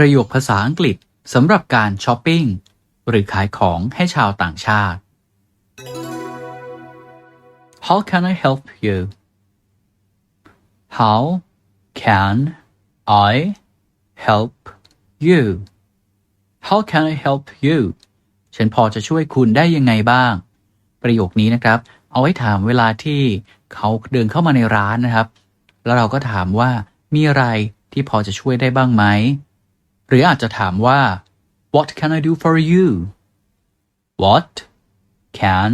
ประโยคภาษาอังกฤษสำหรับการช้อปปิ้ง หรือขายของให้ชาวต่างชาติ How can I help you How can I help you How can I help you ฉันพอจะช่วยคุณได้ยังไงบ้าง ประโยคนี้นะครับ เอาไว้ถามเวลาที่เขาเดินเข้ามาในร้านนะครับ แล้วเราก็ถามว่ามีอะไรที่พอจะช่วยได้บ้างไหม หรืออาจจะถามว่า What can I do for you What can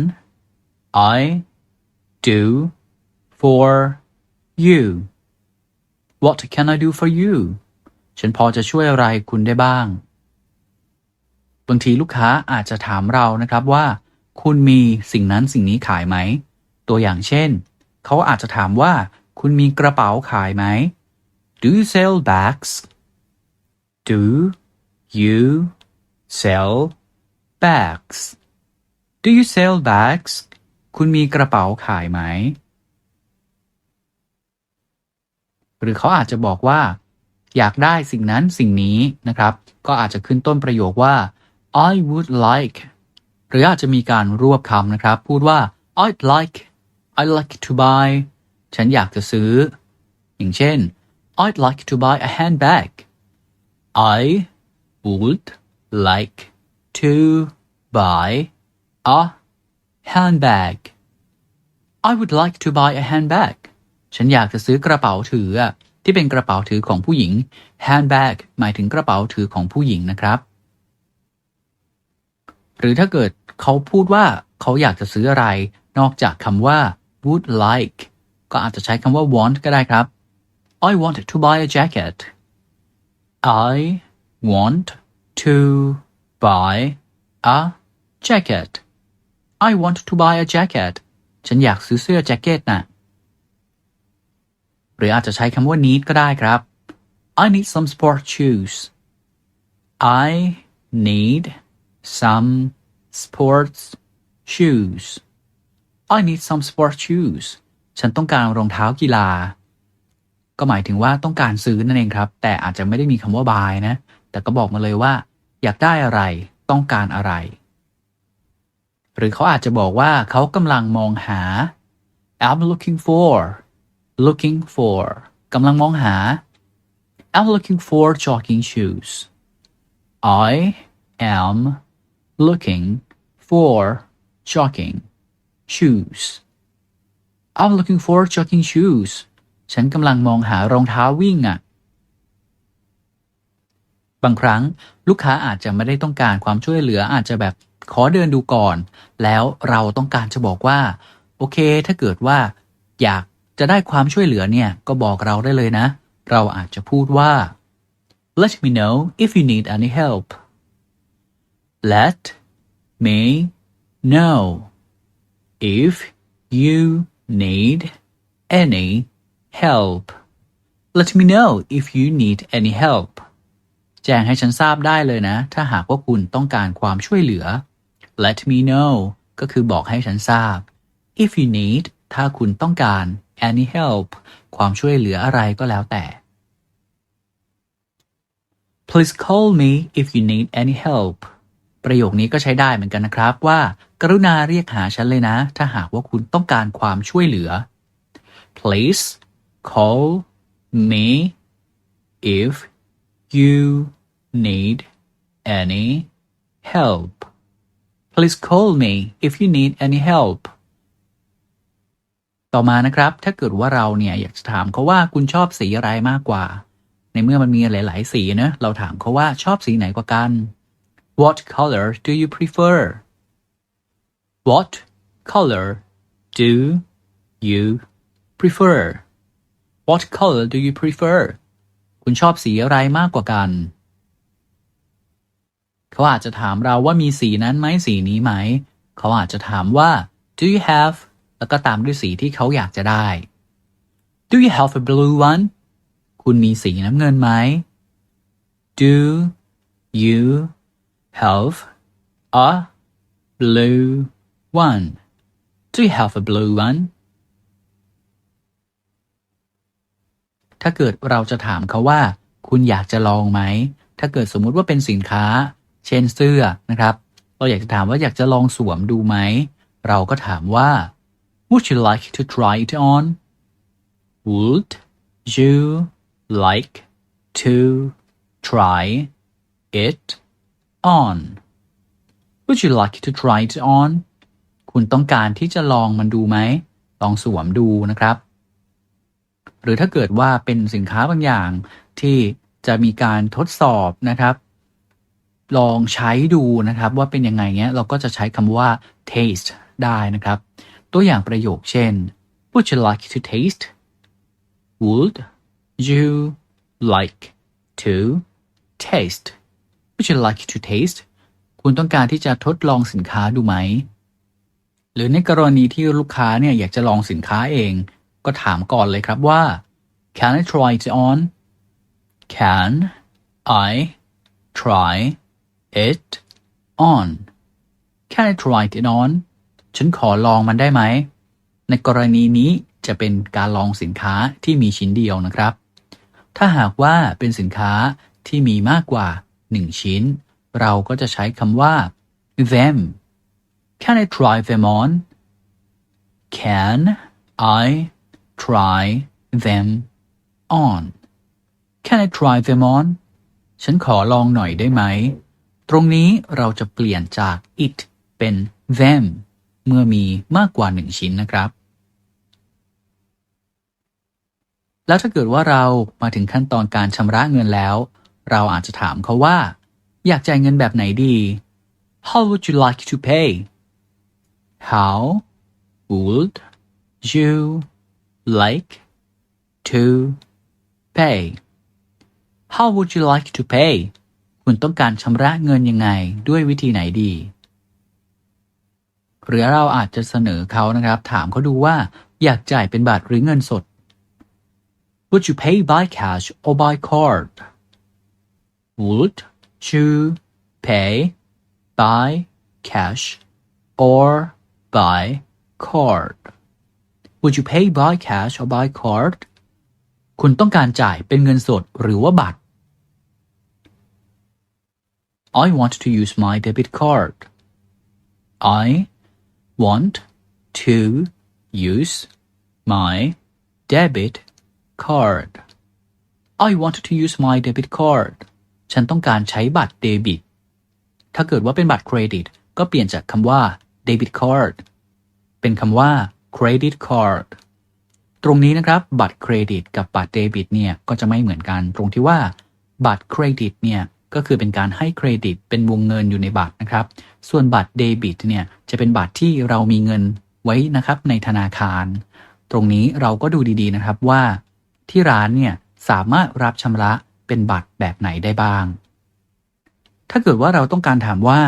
I do for you What can I do for you ฉันพอจะช่วยอะไรคุณได้บ้าง บางทีลูกค้าอาจจะถามเรานะครับว่า คุณมีสิ่งนั้นสิ่งนี้ขายไหม ตัวอย่างเช่น เขาอาจจะถามว่า คุณมีกระเป๋าขายไหม Do you sell bags Do you sell bags Do you sell bags คุณมีกระเป๋าขายไหม หรือเขาอาจจะบอกว่า อยากได้สิ่งนั้นสิ่งนี้นะครับ ก็อาจจะขึ้นต้นประโยคว่า I would like หรืออาจจะมีการรวบคำนะครับ พูดว่า I'd like I'd like to buy ฉันอยากจะซื้อ อย่างเช่น I'd like to buy a handbag I would like to buy a handbag I would like to buy a handbag ฉันอยากจะซื้อกระเป๋าถือที่เป็นกระเป๋าถือของผู้หญิง handbag หมายถึงกระเป๋าถือของผู้หญิงนะครับ หรือถ้าเกิดเขาพูดว่าเขาอยากจะซื้ออะไร นอกจากคำว่า would like ก็อาจจะใช้คำว่า want ก็ได้ครับ I want to buy a jacket I want to buy a jacket I want to buy a jacket ฉันอยากซื้อเสื้อแจ็คเก็ตน่ะ หรืออาจจะใช้คำว่า need ก็ได้ครับ I need some sport shoes I need some sports shoes I need some sport shoes ฉันต้องการรองเท้ากีฬา ก็หมายถึงว่าต้องการซื้อนั่นเองครับ แต่อาจจะไม่ได้มีคำว่า buy นะ แต่ก็บอกมาเลยว่า อยากได้อะไรต้องการอะไร หรือเขาอาจจะบอกว่าเขากำลังมองหา I'm looking for looking for กำลังมองหา I'm looking for jogging shoes I am looking for jogging shoes I'm looking for jogging shoes ฉันกำลังมองหารองเท้าวิ่งอะ่ะ บางครั้งลูกค้าอาจจะไม่ได้ต้องการความช่วยเหลืออาจจะแบบขอเดินดูก่อน แล้วเราต้องการจะบอกว่า โอเค ถ้าเกิดว่า อยากจะได้ความช่วยเหลือเนี่ย ก็บอกเราได้เลยนะ เราอาจจะพูดว่า let me know if you need any help let me know if you need any help let me know if you need any help แจ้งให้ฉันทราบได้เลยนะ ถ้าหากว่าคุณต้องการความช่วยเหลือ let me know ก็คือบอกให้ฉันทราบ if you need ถ้าคุณต้องการ any help ความช่วยเหลืออะไรก็แล้วแต่ please call me if you need any help ประโยคนี้ก็ใช้ได้เหมือนกันนะครับว่า กรุณาเรียกหาฉันเลยนะ ถ้าหากว่าคุณต้องการความช่วยเหลือ please call me if you need any help please call me if you need any help ต่อมานะครับ ถ้าเกิดว่าเราเนี่ยอยากจะถามเขาว่าคุณชอบสีอะไรมากกว่า ในเมื่อมันมีหลาย ๆ สีนะเราถามเขาว่าชอบสีไหนกว่ากัน What color do you prefer What color do you prefer What color do you prefer คุณชอบสีอะไรมากกว่ากัน เขาอาจจะถามเราว่ามีสีนั้นไหมสีนี้ไหม เขาอาจจะถามว่า do you have แล้วก็ตามด้วยสีที่เขาอยากจะได้ do you have a blue one คุณมีสีน้ำเงินไหม do you have a blue one do you have a blue one ถ้าเกิดเราจะถามเขาว่า คุณอยากจะลองไหม ถ้าเกิดสมมุติว่าเป็นสินค้า เช่นเสื้อนะครับ เราอยากจะถามว่าอยากจะลองสวมดูไหม เราก็ถามว่า Would you like to try it on Would you like to try it on Would you like to try it on คุณต้องการที่จะลองมันดูไหม ลองสวมดูนะครับ หรือถ้าเกิดว่าเป็นสินค้าบางอย่างที่จะมีการทดสอบนะครับ ลองใช้ดูนะครับว่าเป็นยังไงเงี้ยเราก็จะใช้คำว่า taste ได้นะครับ ตัวอย่างประโยคเช่น Would you like to taste Would you like to taste Would you like to taste คุณต้องการที่จะทดลองสินค้าดูไหม หรือในกรณีที่ลูกค้าเนี่ยอยากจะลองสินค้าเอง ก็ถามก่อนเลยครับว่า Can I try it on Can I try it on Can I try it on ฉันขอลองมันได้ไหม ในกรณีนี้จะเป็นการลองสินค้าที่มีชิ้นเดียวนะครับ ถ้าหากว่าเป็นสินค้าที่มีมากกว่า 1 ชิ้น เราก็จะใช้คำว่า them Can I try them on Can I try them on Can I try them on ฉันขอลองหน่อยได้ไหม ตรงนี้เราจะเปลี่ยนจาก it เป็น them เมื่อมีมากกว่าหนึ่งชิ้นนะครับ แล้วถ้าเกิดว่าเรามาถึงขั้นตอนการชำระเงินแล้ว เราอาจจะถามเขาว่า อยากจ่ายเงินแบบไหนดี How would you like to pay How would you like to pay How would you like to pay คุณต้องการชำระเงินยังไงด้วยวิธีไหนดี หรือเราอาจจะเสนอเขานะครับ ถามเขาดูว่าอยากจ่ายเป็นบาทหรือเงินสด Would you pay by cash or by card Would you pay by cash or by card Would you pay by cash or by card คุณต้องการจ่ายเป็นเงินสดหรือว่าบัตร I want to use my debit card. I want to use my debit card. I want to use my debit card. ฉันต้องการใช้บัตรเดบิต ถ้าเกิดว่าเป็นบัตรเครดิต ก็เปลี่ยนจากคำว่า debit card เป็นคำว่า credit card ตรงนี้นะครับ บัตรเครดิตกับบัตรเดบิตเนี่ยก็จะไม่เหมือนกัน ตรงที่ว่าบัตรเครดิตเนี่ยก็คือเป็นการให้เครดิตเป็นวงเงินอยู่ในบัตรนะครับ ส่วนบัตรเดบิตเนี่ยจะเป็นบัตรที่เรามีเงินไว้นะครับในธนาคาร ตรงนี้เราก็ดูดีๆนะครับว่า ที่ร้านเนี่ยสามารถรับชำระเป็นบัตรแบบไหนได้บ้าง ถ้าเกิดว่าเราต้องการถามว่า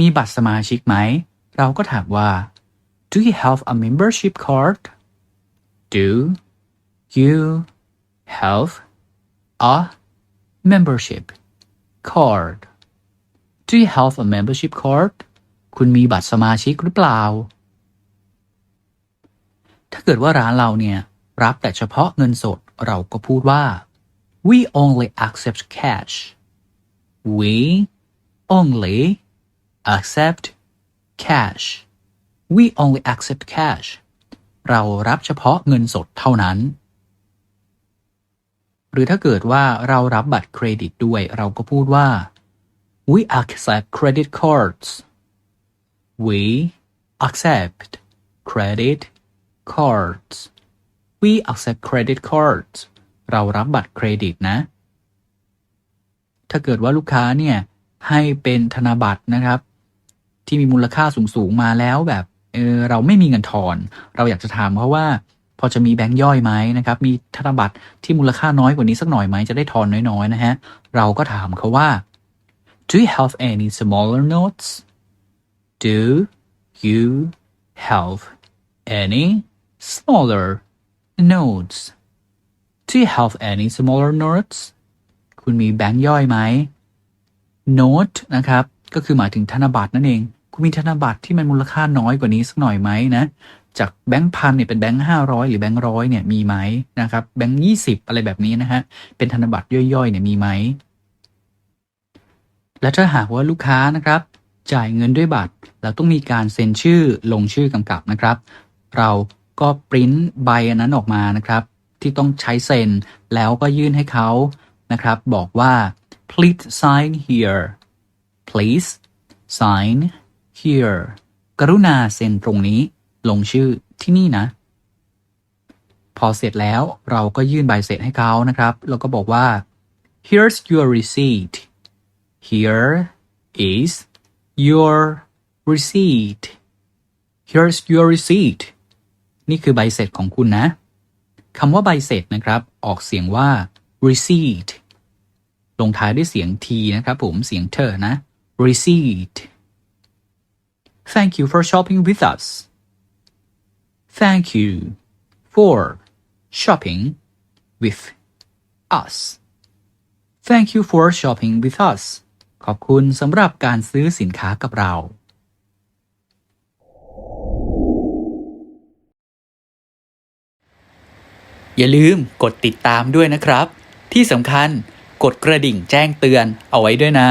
มีบัตรสมาชิกไหม เราก็ถามว่า Do you have a membership card Do you have a membership card Do you have a membership card คุณมีบัตรสมาชิกหรือเปล่า ถ้าเกิดว่าร้านเราเนี่ย รับแต่เฉพาะเงินสดเราก็พูดว่า we only accept cash we only accept cash we only accept cash เรารับเฉพาะเงินสดเท่านั้น หรือถ้าเกิดว่าเรารับบัตรเครดิตด้วย เราก็พูดว่า we accept credit cards we accept credit cards we accept credit cards เรารับบัตรเครดิตนะ ถ้าเกิดว่าลูกค้าเนี่ยให้เป็นธนบัตรนะครับ ที่มีมูลค่าสูง ๆ มาแล้วแบบ เออเราไม่มีเงินทอน เราอยากจะถามเขาว่า พอจะมีแบงค์ย่อยไหมนะครับ มีธนบัตรที่มูลค่าน้อยกว่านี้สักหน่อยไหมจะได้ทอนน้อยๆนะฮะ เราก็ถามเขาว่า Do you have any smaller notes Do you have any smaller notes Do you have any smaller notes คุณมีแบงค์ย่อยไหม note นะครับ ก็คือหมายถึงธนบัตรนั่นเอง คุณมีธนบัตรที่มันมูลค่าน้อยกว่านี้สักหน่อยไหมนะ จากแบงค์พันเนี่ยเป็นแบงค์ห้าร้อยหรือแบงค์ร้อยเนี่ยมีไหมนะครับ แบงค์ยี่สิบอะไรแบบนี้นะฮะ เป็นธนบัตรย่อยๆเนี่ยมีไหม และถ้าหากว่าลูกค้านะครับ จ่ายเงินด้วยบัตรแล้วต้องมีการเซ็นชื่อลงชื่อกำกับนะครับ เราก็ปริ้นใบอันนั้นออกมานะครับ ที่ต้องใช้เซ็นแล้วก็ยื่นให้เขานะครับ บอกว่า please sign here please sign here กรุณาเซ็นตรงนี้ ลงชื่อที่นี่นะ พอเสร็จแล้วเราก็ยื่นใบเสร็จให้เขานะครับ แล้วก็บอกว่า here's your receipt here is your receipt here's your receipt นี่คือใบเสร็จของคุณนะคำว่าใบเสร็จนะครับ ออกเสียงว่า receipt ลงท้ายด้วยเสียง t นะครับผม เสียงเธอนะ receipt thank you for shopping with us thank you for shopping with us thank you for shopping with us ขอบคุณสำหรับการซื้อสินค้ากับเรา อย่าลืมกดติดตามด้วยนะครับ ที่สำคัญกดกระดิ่งแจ้งเตือนเอาไว้ด้วยนะ